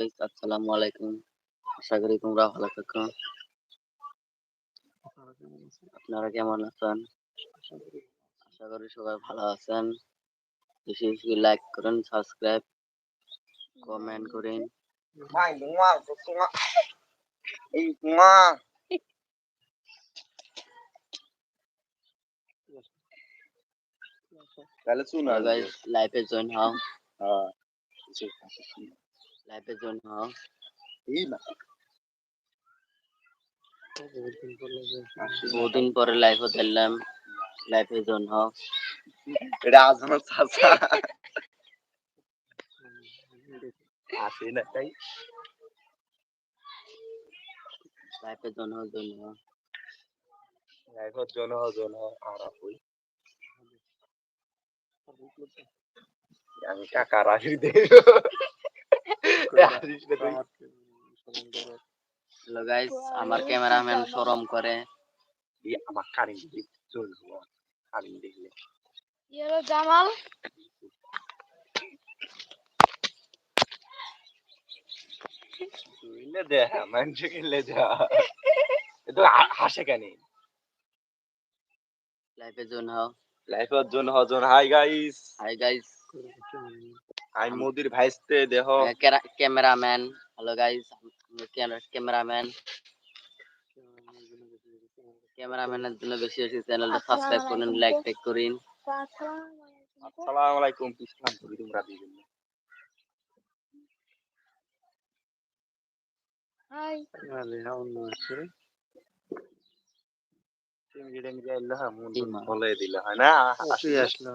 আসসালামু আলাইকুম। আশা করি তোমরা ভালো থাকো। আপনারা কেমন আছেন? আশা করি সবাই ভালো আছেন। বেশি বেশি লাইক করেন সাবস্ক্রাইব কমেন্ট করেন? তাহলে শুনো লাইভে জয়েন হও। হ্যাঁ এই না। বহুদিন পরে লাইভে জয়েন হও এটা আজমা চাচা। আসে না তাই। লাইভে জয়েন হও জয়েন হও এখন জন জন আর আপই আমি কাকা রাশি দে হ্যালো গাইস আমার ক্যামেরাম্যান শরম করে। আমার কারিম দিক চল কারিম দেখলে ইয়েলো জামাল। তুইলে মানুষ যা তো হাসে কেন? লাইভে জয়েন হও লাইফের জন্য হজন হাই গাইস হাই গাইস আমি মোদির ভাইস্তে দেহ। ক্যামেরাম্যান। Hello guys cameraman. ক্যামেরাম্যানের জন্য বেশি বেশি চ্যানেলটা সাবস্ক্রাইব করুন লাইক টেক করুন। আসসালামু আলাইকুম ইসলাম করি তোমরা দুজন হাই। তুমি যেটা মিলে এলো হ্যাঁ ডিমা। বলে দিল হয় না। অসুই আসলো।